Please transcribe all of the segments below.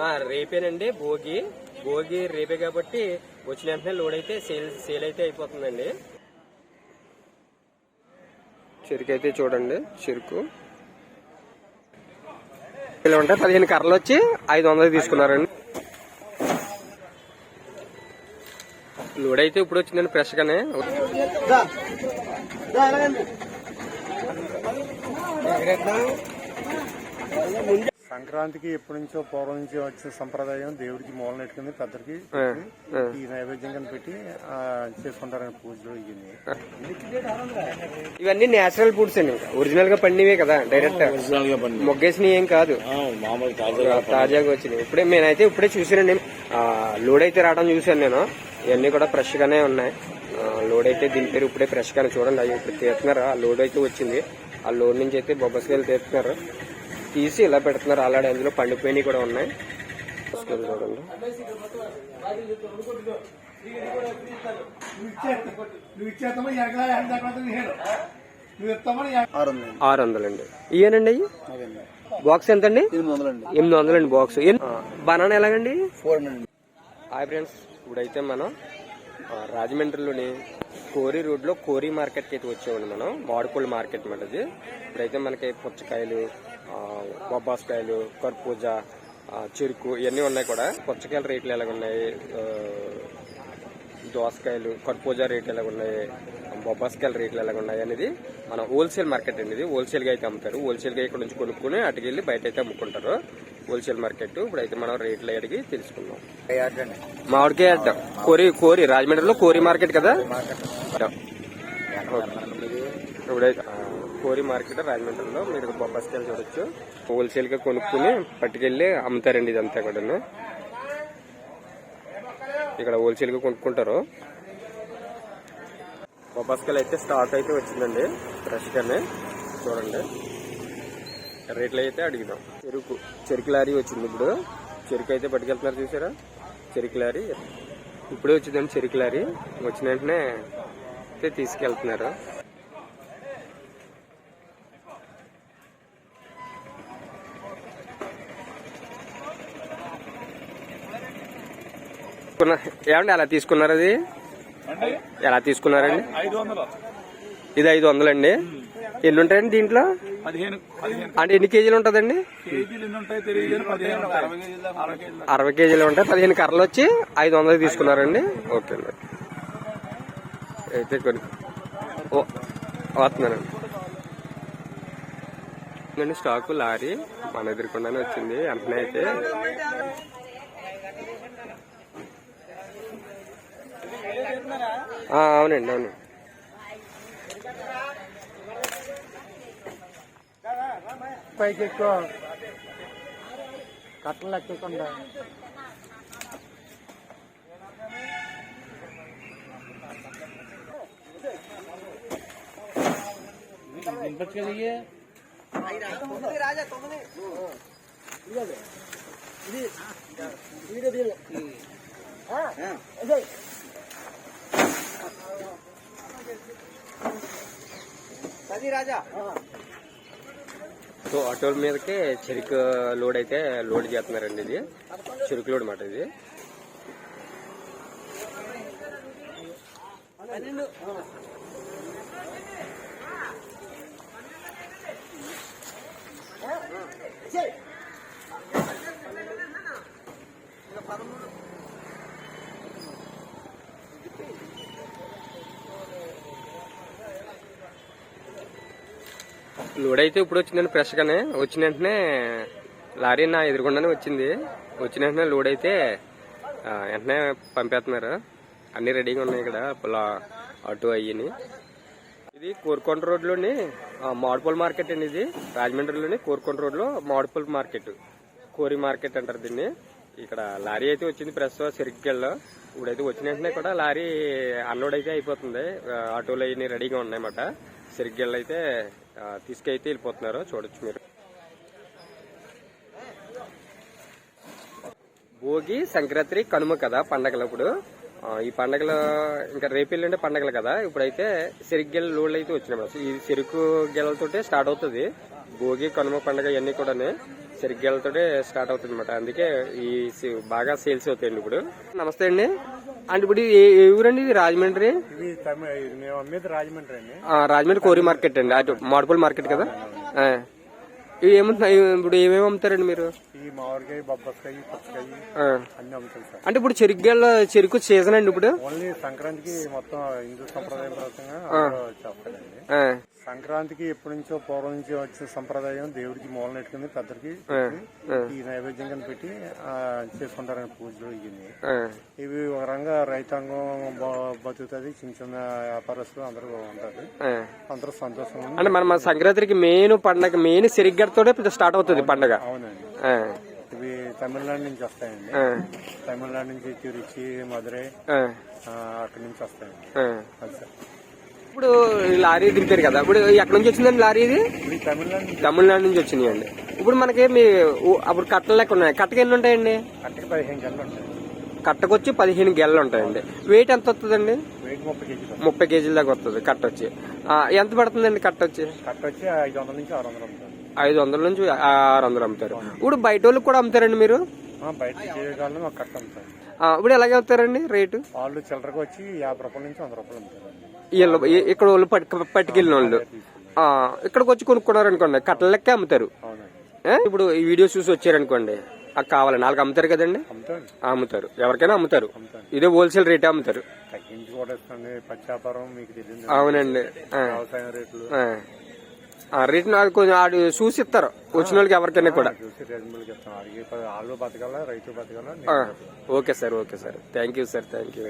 ఆ, రేపేనండి భోగి. భోగి రేపే కాబట్టి వచ్చిన వెంటనే లోడ్ అయితే సేల్ సేల్ అయితే అయిపోతుందండి. చెరుకు అయితే చూడండి చెరుకు. ఇలా ఉంటాయి పదిహేను కర్రలు వచ్చి ఐదు వందలు తీసుకున్నారండి. లోడ్ అయితే ఇప్పుడు వచ్చిందండి ఫ్రెష్ గానే సంక్రాంతికి ఎప్పటి నుంచో పూర్వం నుంచి వచ్చిన సంప్రదాయం దేవుడికి మూల నెట్టుకుని పెద్దరికి ఆ, ఆ. ఈ నైవేద్యం కింద పెట్టి ఆ, చేసుకుంటారని పూజలు ఇవన్నీ. ఇవన్నీ నేచురల్ ఫుడ్స్ అండి. ఒరిజినల్గా పండివే కదా డైరెక్ట్ మొగ్గేసినవి ఏం కాదు. మామూలు తాజాగా వచ్చినాయి ఇప్పుడే నేనైతే ఇప్పుడే చూసానండి ఆ, లోడ్ అయితే రావడం చూసాను నేను. ఇవన్నీ కూడా ఫ్రెష్ గానే ఉన్నాయి. ఆ, లోడ్ అయితే దింపారు ఇప్పుడే ఫ్రెష్ గానే చూడండి. అవి ఇప్పుడు తీస్తున్నారు? ఆ లోడ్ అయితే వచ్చింది. ఆ లోడ్ నుంచి అయితే బొబ్బస్కాయలు తీస్తున్నారు. తీసి ఇలా పెడుతున్నారు. అలాగే అందులో పండిపోయినవి కూడా ఉన్నాయి. చూడండి. ఆరు వందలండి ఇవేనండి బాక్స్ ఎంత అండి ఎనిమిది వందలండి బాక్స్ బనానా ఎలాగండి? హాయ్ ఫ్రెండ్స్ ఇప్పుడైతే మనం రాజమండ్రిలోని కోరి రోడ్లో కోరి మార్కెట్కి అయితే వచ్చామండి మనం. మామిడిపళ్ళు మార్కెట్ మాట ఇది ఇప్పుడైతే మనకి పుచ్చకాయలు బొబ్బాసకాయలు కర్పూజా చెరుకు ఇవన్నీ ఉన్నాయి కూడా. పుచ్చకాయల రేట్లు ఎలాగ ఉన్నాయి దోసకాయలు కర్పూజా రేట్లు ఎలాగ ఉన్నాయి బొబ్బాసకాయల రేట్లు ఎలాగ ఉన్నాయి అనేది మనం హోల్సేల్ మార్కెట్ అండి ఇది హోల్సేల్గా అయితే అమ్ముతారు. హోల్సేల్గా ఇక్కడ నుంచి కొనుక్కుని అటుకెళ్ళి బయట అయితే అమ్ముకుంటారు. హోల్సేల్ మార్కెట్ ఇప్పుడైతే మనం రేట్లు అడిగి తెలుసుకుందాం. మామిడికాయ అడ్డం. కోరి కోరి రాజమండ్రిలో కోరి మార్కెట్ కదా. ఇప్పుడైతే కోరి మార్కెట్ రాజమండ్రిలో మీరు బొబ్బాసకాయలు చూడొచ్చు. హోల్సేల్గా కొనుక్కుని పట్టుకెళ్ళి అమ్ముతారండి ఇదంతా కూడా ఇక్కడ హోల్సేల్గా కొనుక్కుంటారు బొబ్బాసకాయలు అయితే స్టాక్ అయితే వచ్చిందండి ఫ్రెష్ గానే చూడండి. రేట్లు అయితే అడిగిదాం చెరుకు చెరుకు లారీ వచ్చింది ఇప్పుడు. చెరుకు అయితే పట్టుకెళ్తున్నారు చూసారా? చెరుకు లారీ. ఇప్పుడే వచ్చిందండి చెరుకు లారీ. వచ్చిన వెంటనే అయితే తీసుకెళ్తున్నారు. ఏమండి అలా తీసుకున్నారు అది? ఎలా తీసుకున్నారండి? ఐదు వందలు. ఇది ఐదు వందలండి. ఎన్ని ఉంటాయండి దీంట్లో? అంటే ఎన్ని కేజీలు ఉంటుందండి. అరవై కేజీలు ఉంటాయి. పదిహేను కర్రలు వచ్చి ఐదు వందలు తీసుకున్నారండి. ఓకే అండి. అయితే కొన్ని ఓ వస్తున్నానండి. Stock lorry. మన ఎదురుకుండానే వచ్చింది. వెంటనే అయితే అవునండి అవును పైకి ఎక్కువ కట్టలు ఎక్కకుండా సో ఆటోల మీదకి చెరుకు లోడ్ అయితే లోడ్ చేస్తున్నారండి ఇది. చెరుకు లోడ్ మాట ఇది. లోడ్ అయితే ఇప్పుడు వచ్చిందండి ఫ్రెష్ గానే వచ్చిన వెంటనే లారీ నా ఎదురుకుండానే వచ్చింది. వచ్చిన వెంటనే లోడ్ అయితే వెంటనే పంపేస్తున్నారు. అన్ని రెడీగా ఉన్నాయి ఇక్కడ పొలా ఆటో అయ్యని. ఇది కోరుకొండ రోడ్లోని లోని మార్కెట్ అండి ఇది. రాజమండ్రిలోని కోరుకొండ రోడ్లో లో మార్కెట్. కోరి మార్కెట్ అంటారు దీన్ని. ఇక్కడ లారీ అయితే వచ్చింది ప్రెస్ సిరికెళ్ళలో ఇప్పుడైతే వచ్చిన వెంటనే కూడా లారీ అన్లోడ్ అయితే అయిపోతుంది. ఆటోలు అవన్నీ రెడీగా ఉన్నాయన్నమాట. సిరిగెళ్ళు అయితే తీసుకైతే వెళ్ళిపోతున్నారు. చూడొచ్చు మీరు. భోగి సంక్రాంతి కనుమ కదా పండగలు ఇప్పుడు ఈ పండగలు ఇంకా రేపు ఎల్లుండే పండగలు కదా. ఇప్పుడైతే చెరుకు గెల లోడ్లు అయితే వచ్చినాయి ఈ చెరుకు గెలలతోటే స్టార్ట్ అవుతుంది. భోగి కనుమ పండగ ఇవన్నీ కూడా చెరిగ్గెలతో స్టార్ట్ అవుతుంది అనమాట అందుకే ఈ బాగా సేల్స్ అవుతాయండి ఇప్పుడు. నమస్తే అండి. అంటే ఇప్పుడు ఏ ఊరండి? ఇది రాజమండ్రి? రాజమండ్రి అండి. రాజమండ్రి కోరి మార్కెట్ అండి. అటు మాడుపల్లి మార్కెట్ కదా. ఇవి ఏముంటున్నాయి ఇప్పుడు ఏమేమి అమ్ముతారండి మీరు? అంటే ఇప్పుడు చెరిగ్గెల చెరుకు సీజన్ అండి ఇప్పుడు? ఓన్లీ సంక్రాంతికి మొత్తం హిందూ సంప్రదాయం సంక్రాంతికి ఎప్పటి నుంచో పూర్వం నుంచి వచ్చిన సంప్రదాయం దేవుడికి మూల నెట్టుకుని పెద్దరికి ఈ నైవేద్యం కింద పెట్టి ఆ, చేసుకుంటారండి పూజలు ఆ. ఇవి ఒక రంగా రైతాంగం బతుకుతుంది చిన్న చిన్న వ్యాపారస్తులు అందరూ ఉంటారు. అందరూ సంతోషంగా ఉంది. అంటే మన సంక్రాంతికి మెయిన్ పండగ మెయిన్ చెరిగ్గడతోనే స్టార్ట్ అవుతుంది పండగ అవునండి. ఇవి తమిళనాడు నుంచి వస్తాయండి. తమిళనాడు నుంచి తిరుచి మధురై అక్కడి నుంచి వస్తాయండి. అది సార్ ఇప్పుడు లారీ దింపారు కదా. ఇప్పుడు ఎక్కడి నుంచి వచ్చిందండి లారీ ఇది? తమిళనాడు నుంచి. తమిళనాడు నుంచి వచ్చినాయండి. ఇప్పుడు మనకి మీ అప్పుడు కట్టలు లెక్క ఉన్నాయి? కట్టకి ఎన్ని ఉంటాయండి? అక్కడికి పదిహేను గంటలు ఉంటాయి. కట్టకొచ్చి పదిహేను గెలలు ఉంటాయండి. వెయిట్ ఎంత వస్తుందండి? ముప్పై కేజీలు దాకా వస్తుంది కట్ట వచ్చి. ఎంత పడుతుందండి కట్ట వచ్చి? కట్ట వచ్చి ఐదు వందల నుంచి ఆరు వందలు ఉంటుంది ఐదు వందల నుంచి ఆరు వందలు అమ్ముతారు. ఇప్పుడు బయట వాళ్ళకి కూడా అమ్ముతారండి మీరు? బయట కట్ట అమ్ముతారు. ఇప్పుడు ఎలాగే అవుతారండి రేటు? వాళ్ళు చిల్లరకు వచ్చి యాభై రూపాయల నుంచి వంద రూపాయలు అమ్ముతారు. వీళ్ళు ఇక్కడ వాళ్ళు పట్టుకు పట్టుకెళ్ళిన వాళ్ళు ఇక్కడికి వచ్చి కొనుక్కున్నారు అనుకోండి కట్టల లెక్క అమ్ముతారు? ఇప్పుడు ఈ వీడియో చూసి వచ్చారనుకోండి ఆ కావాలండి వాళ్ళకి అమ్ముతారు కదండి? అమ్ముతారు. ఎవరికైనా అమ్ముతారు. ఇదే హోల్సేల్ రేటే అమ్ముతారు. అవునండి. రేట్ నాకు కొంచెం ఆడు చూసి ఇస్తారు. వచ్చిన వాళ్ళకి ఎవరికైనా కూడా. Okay sir okay sir. Thank you sir thank you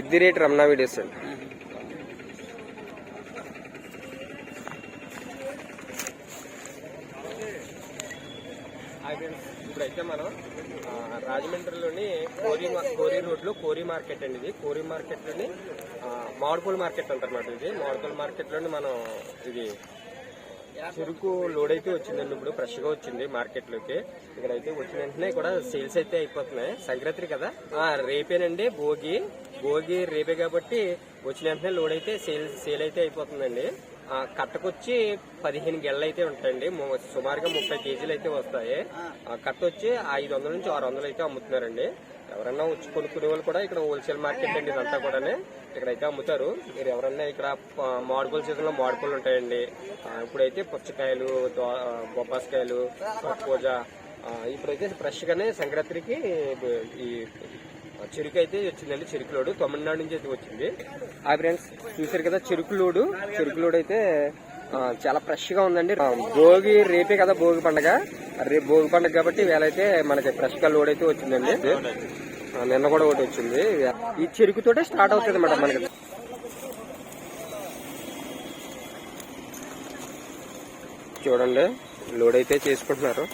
ఎద్ది rate Ramana videos అండి. ఇప్పుడైతే మనం రాజమండ్రిలోని కోరి కోరి రోడ్లో కోరి మార్కెట్ అండి ఇది. కోరి మార్కెట్లోని మామిడిపూల మార్కెట్ అంటారన్నమాట ఇది. మామిడిపూల మార్కెట్లోని మనం ఇది చెరుకు లోడ్ అయితే వచ్చిందండి ఇప్పుడు ఫ్రెష్గా వచ్చింది మార్కెట్లోకి అయితే వచ్చిన వెంటనే కూడా సేల్స్ అయితే అయిపోతున్నాయి. సంక్రాంతి కదా? ఆ రేపేనండి భోగి. భోగి రేపే కాబట్టి వచ్చిన వెంటనే లోడ్ అయితే సేల్ సేల్ అయితే అయిపోతుందండి. కట్టకొచ్చి పదిహేను గెళ్ళు అయితే ఉంటాయండి. సుమారుగా ముప్పై కేజీలు అయితే వస్తాయి. ఆ కట్ట వచ్చి ఐదు వందల నుంచి ఆరు వందలు అయితే అమ్ముతున్నారండి. ఎవరన్నా వచ్చి కొనుక్కునే వాళ్ళు కూడా ఇక్కడ హోల్సేల్ మార్కెట్ అండి ఇదంతా కూడా ఇక్కడైతే అమ్ముతారు. మీరు ఎవరన్నా ఇక్కడ మామిడిపూల మామిడిపళ్ళ సీజన్లో ఉంటాయండి. ఇప్పుడైతే పుచ్చకాయలు బొబ్బాసకాయలు కర్బూజా ఇప్పుడైతే ఫ్రెష్ గానే సంక్రాంతికి ఈ చెరుకు అయితే వచ్చిందండి చెరుకు లోడు. తమిళనాడు నుంచి అయితే వచ్చింది. ఆ ఫ్రెండ్స్ చూసారు కదా చెరుకు లోడు. చెరుకు లోడు అయితే చాలా ఫ్రెష్గా ఉందండి భోగి రేపే కదా భోగి పండగ. రేపు భోగి పండగ కాబట్టి వేళైతే మనకి ఫ్రెష్గా లోడ్ అయితే వచ్చిందండి. నిన్న కూడా ఒకటి వచ్చింది. ఈ చెరుకుతోటే స్టార్ట్ అవుతుంది మేడం మనకి. చూడండి లోడ్ అయితే చేసుకుంటున్నారు.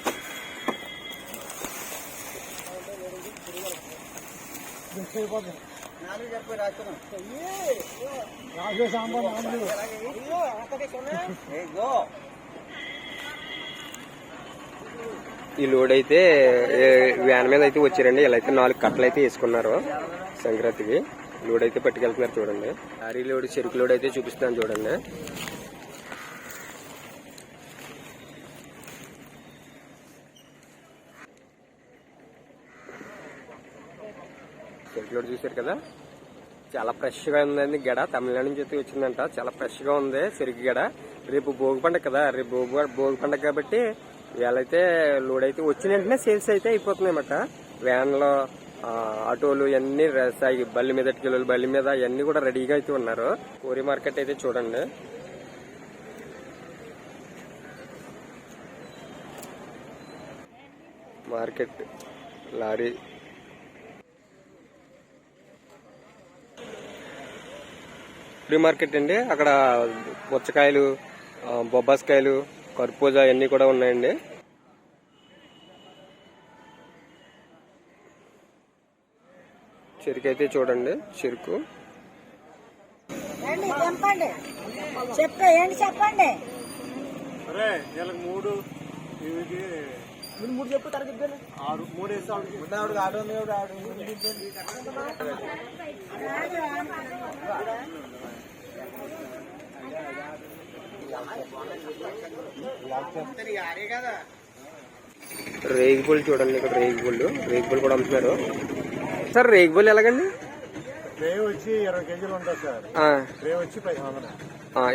ఈ లోడ్ అయితే వ్యాన్ మీద అయితే వచ్చారండి. ఇలా అయితే నాలుగు కట్టలు అయితే వేసుకున్నారు సంక్రాంతికి. లోడ్ అయితే పట్టుకెళ్తున్నారు చూడండి. లారీ లోడ్ చెరుకు లోడ్ అయితే చూపిస్తాను చూడండి. చెరుకు లోడ్ చూసారు కదా? చాలా ఫ్రెష్గా ఉందండి గడ. తమిళనాడు నుంచి అయితే వచ్చిందంట. చాలా ఫ్రెష్గా ఉంది చెరుకు గడ. రేపు భోగి పండుగ కదా. రేపు భోగి భోగి పండగ కాబట్టి ఇవాళైతే లోడ్ అయితే వచ్చిన వెంటనే సేల్స్ అయితే అయిపోతున్నాయి వ్యాన్లో ఆటోలు ఇవన్నీ సాగి బల్లి మీద కిలోలు బల్లి మీద ఇవన్నీ కూడా రెడీగా అయితే ఉన్నారు. కోరి మార్కెట్ అయితే చూడండి. Market lorry. ఫ్రీ మార్కెట్ అండి. అక్కడ పుచ్చకాయలు బొబ్బాస్కాయలు కర్పూజా ఇవన్నీ కూడా ఉన్నాయండి. చెరుకు. అయితే చూడండి చెరుకు చెప్పండి? అరే నెలకు మూడు మూడు చెప్పు తరగతి ఆరు మూడు వేసి రేగిపళ్ళు చూడండి ఇక్కడ రేగిపళ్ళు రేగిపళ్ళు కూడా అమ్ముతున్నారు. సార్ రేగిపళ్ళు ఎలాగండి? ట్రే వచ్చి ఇరవై కేజీలు ఉంటుంది సార్. ట్రే వచ్చి పదిహేను వందలు.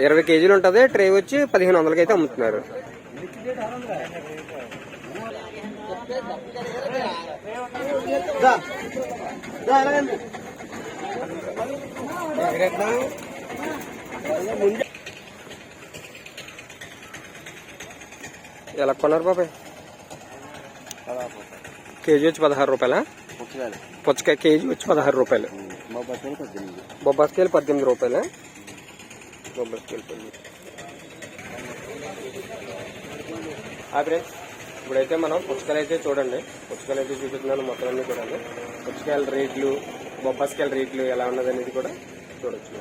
ఇరవై కేజీలు ఉంటుంది ట్రే వచ్చి పదిహేను వందలకి అయితే అమ్ముతున్నారు. ఎలా కొన్నారు బాబాయ్ కేజీ వచ్చి పదహారు రూపాయలా పుచ్చకాయ కేజీ వచ్చి పదహారు రూపాయలు బొబ్బాస్కాయలు పద్దెనిమిది రూపాయలు బొబ్బాస్కాయలు పద్దెనిమిది ఫ్రెండ్స్ ఇప్పుడైతే మనం పుచ్చకాయలు అయితే చూడండి పుచ్చకాయలు అయితే చూపిస్తున్నాను మొత్తం అన్ని చూడండి పుచ్చకాయల రేట్లు బొబ్బాస్కాయల రేట్లు ఎలా ఉన్నది అనేది కూడా చూడొచ్చు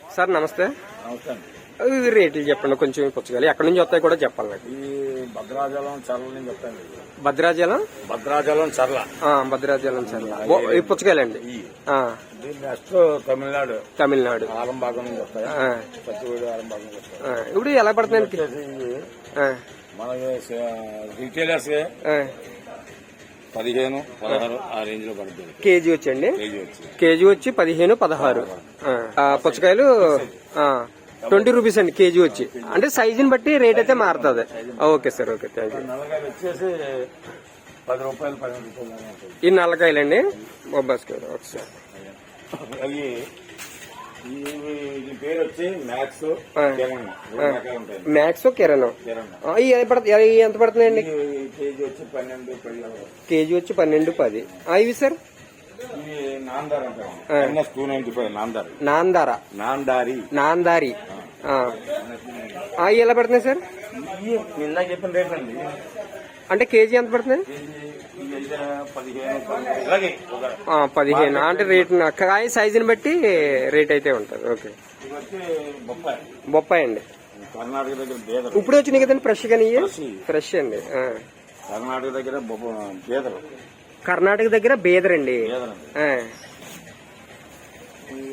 సార్ నమస్తే ఇవి రేట్లు చెప్పండి కొంచెం పుచ్చకాయలు ఎక్కడి నుంచి వస్తాయి కూడా చెప్పాలి నాకు. ఈ భద్రాచలం చర్ల నుంచి చెప్తాను భద్రాచలం? భద్రాచలం చర్ల. భద్రాచలం సార్ బొ- ఈ పుచ్చకాయలండి. నెక్స్ట్ తమిళనాడు. తమిళనాడు. ఆలంబాగం నుంచి వస్తాయి? ఆలంబాగం వస్తాయి? ఇప్పుడు ఎలా ఆ, మనకి రీటైలర్స్ పదిహేను పదహారు ఆ రేంజ్లో పడుతుంది. కేజీ వచ్చండి కేజీ వచ్చి. కేజీ వచ్చి పదిహేను పదహారు. పుచ్చకాయలు ట్వంటీ రూపీస్ అండి కేజీ వచ్చి. అంటే సైజుని బట్టి రేట్ అయితే మారుతుంది. Okay sir okay thank you ఈ నల్లకాయలండి దీని పేరు వచ్చి మ్యాక్స్. కిరణ్. ఎంత పడుతుంది ఇవి ఎంత పడుతున్నాయండి? ఈ కేజీ వచ్చి పన్నెండు పది ఇవి సార్? నాందార్. నాందార్. నాందార. ఇవి ఎలా పడుతున్నాయి సార్? చెప్పిన రేట్ అండి. అంటే కేజీ ఎంత పడుతుంది పదిహేను. అంటే రేట్ కాయ సైజుని బట్టి రేట్ అయితే ఉంటుంది. ఓకే. బొప్పాయి బొప్పాయి అండి. కర్ణాటక దగ్గర బేదరు ఇప్పుడు వచ్చినాయి కదండి ఫ్రెష్? Fresh. ఫ్రెష్ అండి. కర్ణాటక దగ్గర బొప్ప బేదరు కర్ణాటక దగ్గర బేదరండి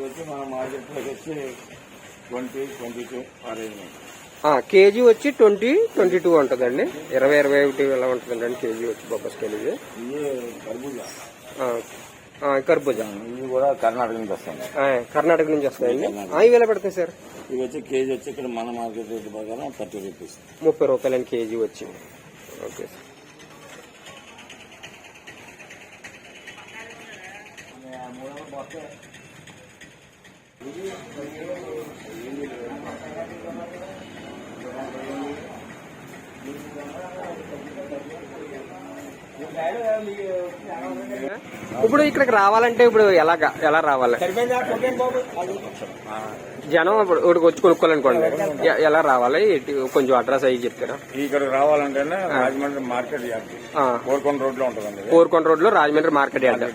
వచ్చి మన మార్కెట్ వచ్చి కేజీ వచ్చి ట్వంటీ ట్వంటీ టూ ఉంటుందండి ఇరవై ఇరవై ఒకటి ఇలా ఉంటుందండి? కేజీ వచ్చి ఇవి. ఇవి కర్బూజా. ఇవి కూడా కర్ణాటక నుంచి వస్తాయి కర్ణాటక నుంచి వస్తాయండి. ఇవి ఎలా పడతాయి సార్? ఇవి వచ్చి కేజీ వచ్చి ఇక్కడ మన మార్కెట్ రేట్ ప్రకారం థర్టీ రూపీస్. ముప్పై రూపాయలండి కేజీ వచ్చి. Okay sir. Thank you. ఇప్పుడు ఇక్కడికి రావాలంటే ఇప్పుడు ఎలాగా? ఎలా రావాలి? జనం ఇప్పుడు ఇక్కడికి వచ్చి కొనుక్కోవాలనుకోండి. ఎలా రావాలి? కొంచెం అడ్రస్ అయ్యి చెప్తారా? ఇక్కడ రావాలంటేనే రాజమండ్రి మార్కెట్ కోరుకొండ రోడ్లో ఉంటుందండి. కోరుకొండ రోడ్లో రాజమండ్రి మార్కెట్ యార్డ్.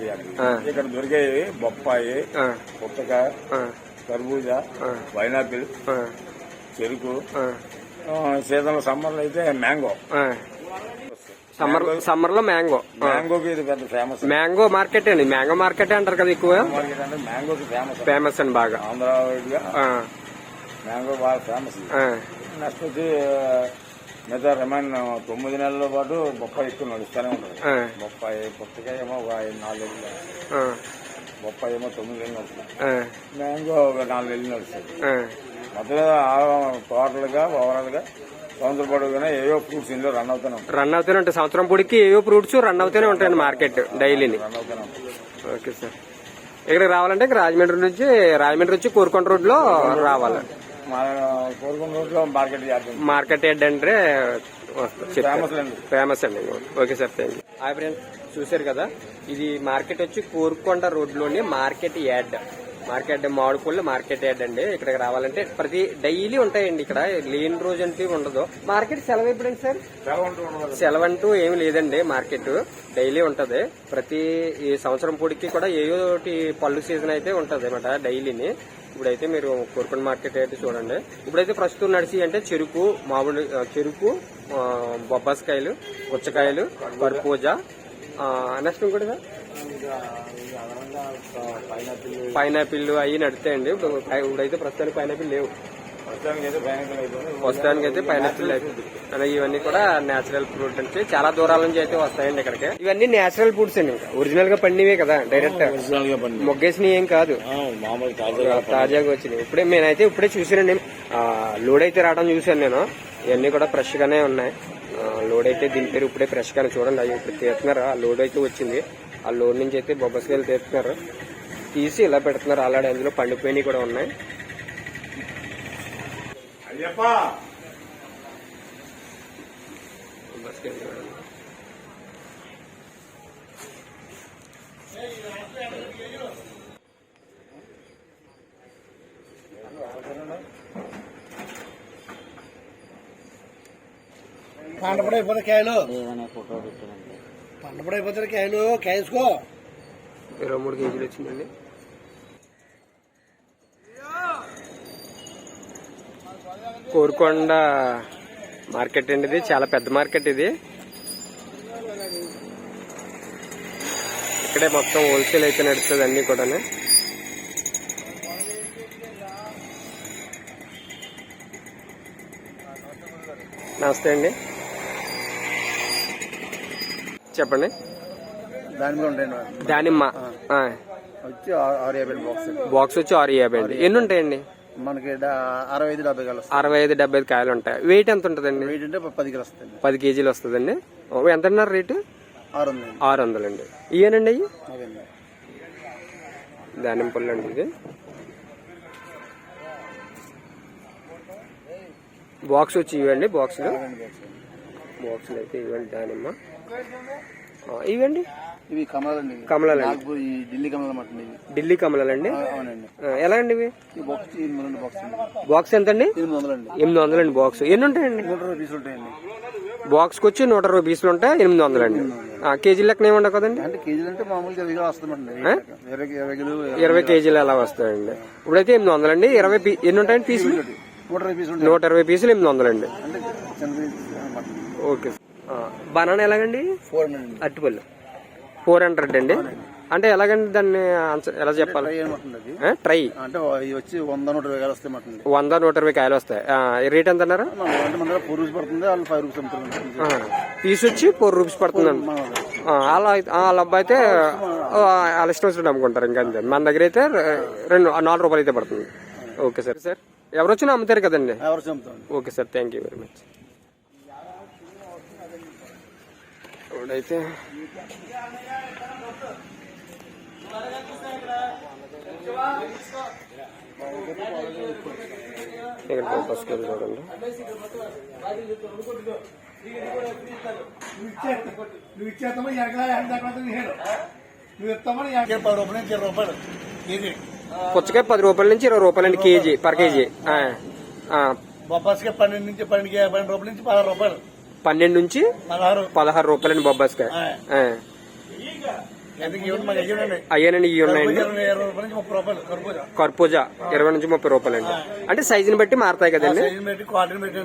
ఇక్కడ దొరికేవి బొప్పాయి ఆ, కర్బూజా. పైనాపిల్ చెరుకు ఆ, సీజన్ సమ్మర్లో అయితే మ్యాంగో. సమ్మర్ సమ్మర్లో మ్యాంగో. మ్యాంగోకి ఇది పెద్ద ఫేమస్ మ్యాంగో మార్కెట్ అండి. మ్యాంగో మార్కెట్ అంటారు కదా ఎక్కువ? మార్కెట్ అంటే మ్యాంగోకి ఫేమస్ ఫేమస్ అండి బాగా. ఆంధ్ర మ్యాంగో బాగా ఫేమస్ నెక్స్ట్ వచ్చి మిగతా రిమైన్ తొమ్మిది నెలల పాటు బొప్పాయి ఎక్కువ నడుస్తూనే ఉంటుంది. బొప్పాయి పుచ్చకాయ ఏమో ఒక నాలుగు నెలలు బొప్పాయి ఏమో తొమ్మిది నెలలు నడుస్తుంది. మ్యాంగో ఒక నాలుగు నెలలు నడుస్తుంది. ఆ. మొత్తం టోటల్గా ఓవరాల్గా సంవత్సర పొడవుగానే ఏవో ఫ్రూట్స్ ఇందులో రన్ అవుతూనే ఉంటాయి. రన్ అవుతూనే ఉంటాయి. సంవత్సరం పొడికి ఏవో ఫ్రూట్స్ రన్ అవుతూనే ఉంటాయండి మార్కెట్ డైలీని రన్ అవుతూనే ఉంటాయి. ఓకే సార్ ఇక్కడికి రావాలంటే ఇక రాజమండ్రి నుంచి రాజమండ్రి నుంచి కోరుకొండ రోడ్లో రావాలి. మార్కెట్ యార్డ్ అంటే ఫేమస్ అండి. ఫేమస్ అండి. Okay sir thank you hi friends చూశారు కదా? ఇది మార్కెట్ వచ్చి కోరుకొండ రోడ్లోని మార్కెట్ యార్డ్. మార్కెట్ మామిడిపళ్ళు మార్కెట్ యార్డ్ అండి. ఇక్కడికి రావాలంటే ప్రతి డైలీ ఉంటాయండి ఇక్కడ. లేని రోజు అంటే ఉండదు. మార్కెట్ సెలవు ఎప్పుడండి సార్? సెలవు అంటూ ఏమి లేదండి మార్కెట్. డైలీ ఉంటది. ప్రతి ఈ సంవత్సరం పొడికి కూడా ఏయో ఒకటి పళ్ళు సీజన్ అయితే ఉంటది అనమాట డైలీని. ఇప్పుడైతే మీరు కోరుకొండ మార్కెట్ అయితే చూడండి. ఇప్పుడైతే ప్రస్తుతం నడిచి అంటే చెరుకు మామిడి చెరుకు బొబ్బాస్కాయలు పుచ్చకాయలు కర్పూజ నెక్స్ట్ ఇంకోటి సార్? పైనాపిల్ అవి నడుతాయండి. ఇప్పుడు ఇప్పుడైతే ప్రస్తుతానికి పైనాపిల్ లేవు. ప్రస్తుతానికి అయితే పైనాపిల్ అయిపోయింది అలాగే ఇవన్నీ కూడా నేచురల్ ఫ్రూట్ అంటే చాలా దూరాల నుంచి అయితే వస్తాయండి ఇక్కడికి. ఇవన్నీ నేచురల్ ఫ్రూట్స్ అండి. ఒరిజినల్గా పండివే కదా డైరెక్ట్ మొగ్గేసినవి ఏం కాదు. తాజాగా వచ్చినాయి ఇప్పుడే నేనైతే ఇప్పుడే చూసానండి లోడ్ అయితే రావడం చూశాను నేను. ఇవన్నీ కూడా ఫ్రెష్ గానే ఉన్నాయి. లోడ్ అయితే దింపారు ఇప్పుడే ఫ్రెష్ గానే చూడండి. అవి ఇప్పుడు తీస్తున్నారు? ఆ లోడ్ అయితే వచ్చింది. ఆ లోడ్ నుంచి అయితే బొబ్బస్కాయలు తీస్తున్నారు. తీసి ఇలా పెడుతున్నారు. ఆల్రెడీ అందులో పండిపోయినవి కూడా ఉన్నాయి. అయ్యప్ప! బొబ్బస్కాయలు చూడండి పండపడైపోతే కాయలు పండపడైపోతే కాయలు కాయసుకో ఇరవై మూడు కేజీలు వచ్చిందండి. కోరుకొండ మార్కెట్ అండి ఇది. చాలా పెద్ద మార్కెట్ ఇది. ఇక్కడే మొత్తం హోల్సేల్ అయితే నడుస్తుంది అన్ని కూడా నమస్తే అండి. చెప్పండి. దానిమ్మ. వచ్చి ఆరు యాభై బాక్స్ బాక్స్ వచ్చి ఆరు యాభై అండి ఎన్ని ఉంటాయండి మనకి అరవై ఐదు డెబ్బై కాయలు అరవై ఐదు డెబ్బై ఐదు కాయలు ఉంటాయి. వెయిట్ ఎంత ఉంటుందండి? వెయిట్ అంటే పది కిలో వస్తాయి పది కేజీలు వస్తుందండి. ఎంత అన్నారు రేటు? ఆరు వందలు ఆరు వందలండి. అయ్యి? అదండి దానిమ్మ పళ్ళు అండి ఇది బాక్స్ వచ్చి ఇవ్వండి బాక్స్లు బాక్స్లు అయితే ఇవ్వండి దానిమ్మ. ఆ, ఇవ్వండి ఇవి కమలాలండి. ఈ ఢిల్లీ కమలం మటన్ ఇవి. ఢిల్లీ కమలాలండి? అవునండి. ఎలా అండి ఇవి? బాక్స్ ఎనిమిది వందల బాక్స్ అండి. బాక్స్ ఎంత అండి ఎనిమిది ఎనిమిది వందలండి బాక్స్ ఎన్ని ఉంటాయండి? నూట ఇరవై పీసులు ఉంటాయండి. బాక్స్కి వచ్చి నూట ఇరవై పీసులు ఉంటాయి ఎనిమిది వందలండి. ఆ, కేజీ లెక్కన ఏమి ఉండవు కదండి? అంటే కేజీలు అంటే మామూలుగా ఇరవై ఇరవై ఇరవై ఇరవై కేజీలు అలా వస్తాయండి? ఇప్పుడైతే ఎనిమిది వందలండి. ఇరవై పీ- ఎన్ని ఉంటాయండి పీసులు? నూట ఇరవై పీసులు ఇరవై ఎనిమిది చిన్న మటన్. ఓకే. బనానా ఎలాగండి? Four hundred Attupalli four hundred అండి. అంటే ఎలాగండి దాన్ని ఆన్సర్ ఎలా చెప్పాలి? ట్రై అంటే వచ్చి వంద నూట ఇరవై కాయలు వస్తాయి వంద నూట ఇరవై కాయలు వస్తాయి. రేట్ ఎంత అన్నారు? పడుతుంది వాళ్ళు ఫైవ్ రూపీస్ పీస్ వచ్చి ఫోర్ రూపీస్ పడుతుందండి అలా వాళ్ళ అబ్బాయి అయితే వాళ్ళ ఇష్టం వచ్చినట్టు అమ్ముకుంటారు ఇంకా అంతే. మన దగ్గర అయితే రెండు నాలుగు రూపాయలు అయితే పడుతుంది. Okay sir. సార్ ఎవరు వచ్చినా అమ్ముతారు కదండి? Okay sir thank you very much ఇప్పుడైతే ఇక్కడ ఫస్ట్ చూడండి. నువ్వు ఇచ్చేస్తామో ఎక్కడ నువ్వు ఇస్తామని పది రూపాయలు నుంచి ఇరవై రూపాయలు కేజీ పుచ్చకాయ పది రూపాయల నుంచి ఇరవై రూపాయలు అండి కేజీ పర్ కేజీ. ఆ, పన్నెండు నుంచి పన్నెండు పన్నెండు రూపాయల నుంచి పదహారు రూపాయలు. పన్నెండు నుంచి పదహారు. రూపాయలండి బొబ్బాస్కాయ. అయ్యానండి ఇవి ఉన్నాయండి కర్పూజా ఇరవై నుంచి ముప్పై రూపాయలండి. అంటే సైజుని బట్టి మారుతాయి కదండి?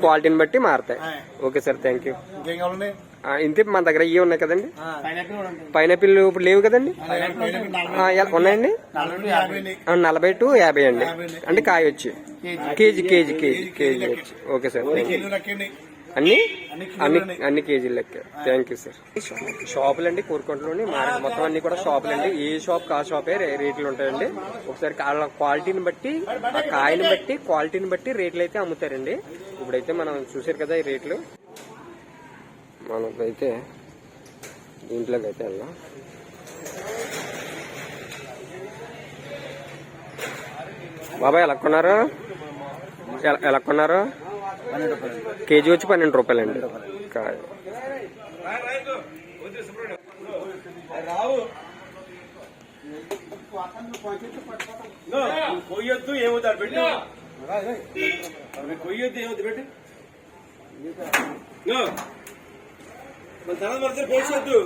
క్వాలిటీని బట్టి. మారుతాయి. Okay sir thank you. ఇంతే మన దగ్గర ఇవి ఉన్నాయి కదండి? పైనాపిల్ ఇప్పుడు లేవు కదండి? ఉన్నాయండి? నలభై టు యాభై అండి. అంటే కాయ వచ్చి కేజీ కేజీ కేజీ కేజీ వచ్చి ఓకే సార్ అన్ని? అన్ని అన్ని కేజీలు లెక్క. థ్యాంక్ యూ సార్ షాపులు అండి కోరుకుంటలోని మొత్తం అన్ని కూడా షాపులు అండి ఏ షాప్ కా షాపే రేట్లు ఉంటాయండి. ఒకసారి వాళ్ళ క్వాలిటీని బట్టి ఆ కాయని బట్టి క్వాలిటీని బట్టి రేట్లు అయితే అమ్ముతారండి. ఇప్పుడైతే మనం చూసారు కదా ఈ రేట్లు. మనకైతే దీంట్లోకి అయితే వెళ్దాం. బాబాయ్ ఎలా కొన్నారు? ఎలా- ఎలా కొన్నారు? కేజీ వచ్చి పన్నెండు రూపాయలండి. కాయ కొయ్యొద్దు ఏమవుతారు పెట్టు కొయ్యొద్దు ఏమవుతుంది పెట్టు మన తల మరిచి పోసొద్దు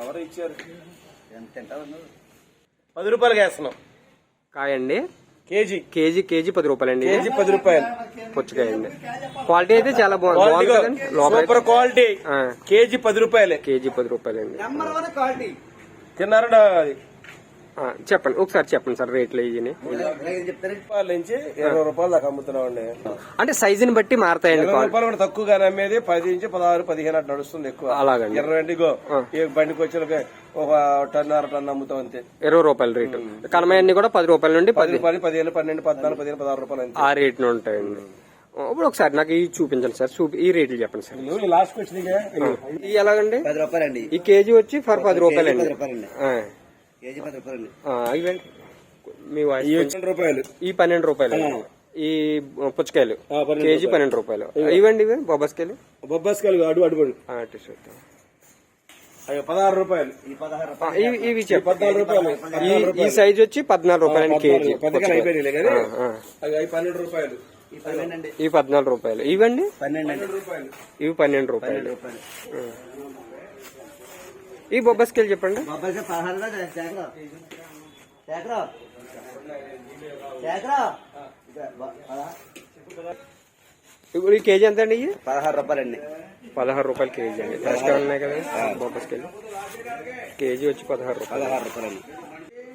ఎవరు ఇచ్చారు పది రూపాయలకి వేస్తున్నాం. కాయ అండి కేజీ. కేజీ కేజీ పది రూపాయలండి? కేజీ పది రూపాయలు. పుచ్చకాయ అండి క్వాలిటీ అయితే చాలా బాగుంది. కదండి? లోపల క్వాలిటీ. కేజీ పది రూపాయలే. కేజీ పది రూపాయలండి. తిన్నారా చెప్పండి. ఒకసారి చెప్పండి సార్ రేట్లు ఇవి రూపాయల నుంచి ఇరవై రూపాయలు దాకా అమ్ముతున్నాం అండి అంటే సైజుని బట్టి మారతాయండి రూపాయలు కూడా తక్కువగా అమ్మేది పది నుంచి పదహారు పదిహేను అట్లా నడుస్తుంది ఎక్కువ. అలాగండి. ఇరవై ఈ బండికి వచ్చి ఒక టన్ అర టన్ అమ్ముతాం అంతే. ఇరవై రూపాయల రేటు. కనమయన్ని కూడా పది రూపాయల నుండి పది. పది పది పదిహేను పన్నెండు పద్నాలుగు పదిహేను పదహారు రూపాయలు అంతే. ఆ రేట్లు ఉంటాయండి. ఇప్పుడు ఒకసారి నాకు ఇవి చూపించండి సార్. చూపి ఈ రేట్లు చెప్పండి సార్. లాస్ట్ ఎలాగండి? పది రూపాయలండి. ఈ కేజీ వచ్చి ఫర్ పది రూపాయలండి. మీ పన్నెండు రూపాయలు. ఈ పన్నెండు రూపాయలు. ఈ పుచ్చకాయలు. కేజీ పన్నెండు రూపాయలు. ఇవ్వండి ఇవి? బొబ్బస్కాయలు? బొబ్బాస్కాయలు అడుగు అడుగు. పదహారు రూపాయలు. ఇవి పద్నాలుగు రూపాయలు. ఈ- ఈ సైజ్ వచ్చి పద్నాలుగు రూపాయలు. కేజీ పన్నెండు రూపాయలు. ఇవి పద్నాలుగు రూపాయలు. ఇవ్వండి పన్నెండు రూపాయలు ఇవి పన్నెండు రూపాయలు. ఈ చెప్పండి. శేఖరం శేఖరం శేఖరం ఇప్పుడు ఈ కేజీ ఎంత అండి పదహారు రూపాయలండి. పదహారు రూపాయలు కేజీ అండి. ఫ్రెష్గా ఉన్నాయి కదా? బొబ్బస్కాయలు కేజీ వచ్చి పదహారు రూపాయలు. పదహారు రూపాయలండి.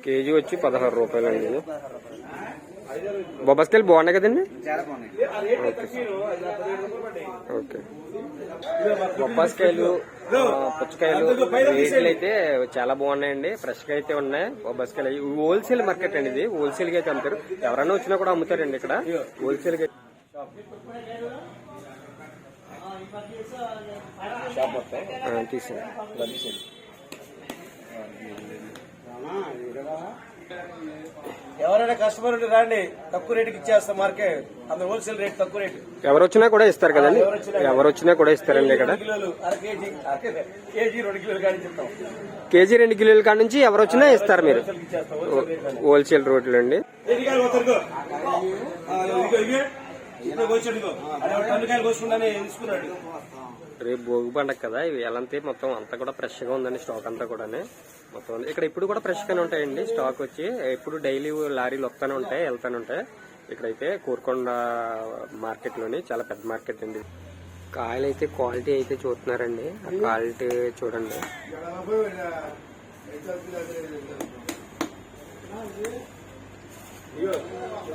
కేజీ వచ్చి పదహారు రూపాయలు అండి. ఇది. బొబ్బస్కాయలు బాగున్నాయి కదండి ఓకే బొబ్బాస్కాయలు ఆ, పుచ్చకాయలు రేట్లు అయితే చాలా బాగున్నాయండి. ఫ్రెష్గా అయితే ఉన్నాయి. బొబ్బాస్కాయలు ఇవి హోల్సేల్ మార్కెట్ అండి ఇది. హోల్సేల్గా అయితే అమ్ముతారు. ఎవరైనా వచ్చినా కూడా అమ్ముతారండి ఇక్కడ. హోల్సేల్గా ఆ, తీసేయండి. ఎవరైనా కస్టమర్ ఉంటే రండి తక్కువ రేటుకి ఇచ్చేస్తాం మార్కెట్ అంత హోల్సేల్ రేట్ తక్కువ రేటు ఎవరు వచ్చినా కూడా ఇస్తారు కదండి? ఎవరు వచ్చినా కూడా. ఇస్తారండి ఇక్కడ రెండు కిలోలు అర కేజీ రెండు కిలోలు కానీ చెప్తాం కేజీ రెండు కిలోల కాడ నుంచి ఎవరు వచ్చినా ఇస్తారు మీరు. హోల్సేల్ రోడ్లు అండి. తీసుకున్నాడు. రేపు భోగి పండగ కదా ఇవి ఎలాంటి మొత్తం అంతా కూడా ఫ్రెష్గా ఉందండి స్టాక్ అంతా కూడా మొత్తం ఇక్కడ ఇప్పుడు కూడా ఫ్రెష్ గానే ఉంటాయండి స్టాక్ వచ్చి ఎప్పుడు డైలీ లారీలు వస్తూనే ఉంటాయి వెళ్తానే ఉంటాయి. ఇక్కడైతే కోరుకొండ మార్కెట్లోని చాలా పెద్ద మార్కెట్ అండి. కాయలు అయితే క్వాలిటీ అయితే చూస్తున్నారండి. ఆ క్వాలిటీ చూడండి.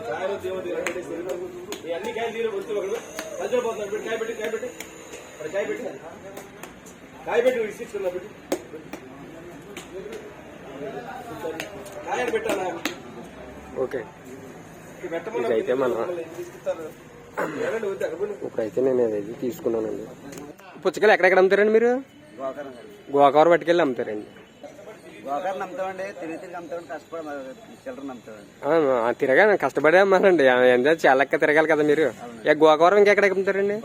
కాయలు అన్ని కాయలు కాయ పెట్టి. కాయ పెట్టి కాయ పెట్టి. ఓకే. ఇదైతే మన. ఇప్పుడైతే నేను ఇది తీసుకున్నానండి. పుచ్చకాయలు ఎక్కడెక్కడ అమ్ముతారండి మీరు? గోకరం గోకావరం పట్టుకెళ్ళి అమ్ముతారండి. నమ్ముతామండి తిరిగి తిరిగి నమ్ముతామండి కష్టపడి మరి చిల్లర నమ్ముతామండి. ఆ, ఆ, తిరగా కష్టపడే అమ్మానండి ఎంత చాలా తిరగాలి కదా మీరు. ఇక గోకావరం ఇంకెక్కడ అమ్ముతారండి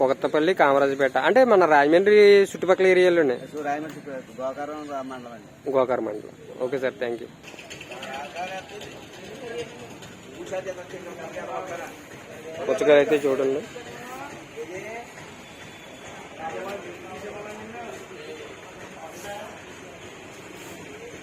కొత్తపల్లి కామరాజపేట అంటే మన రాజమండ్రి చుట్టుపక్కల ఏరియాలోనే మండలం గోకారం మండలం. Okay sir thank you. పుచ్చకాయలు అయితే చూడండి.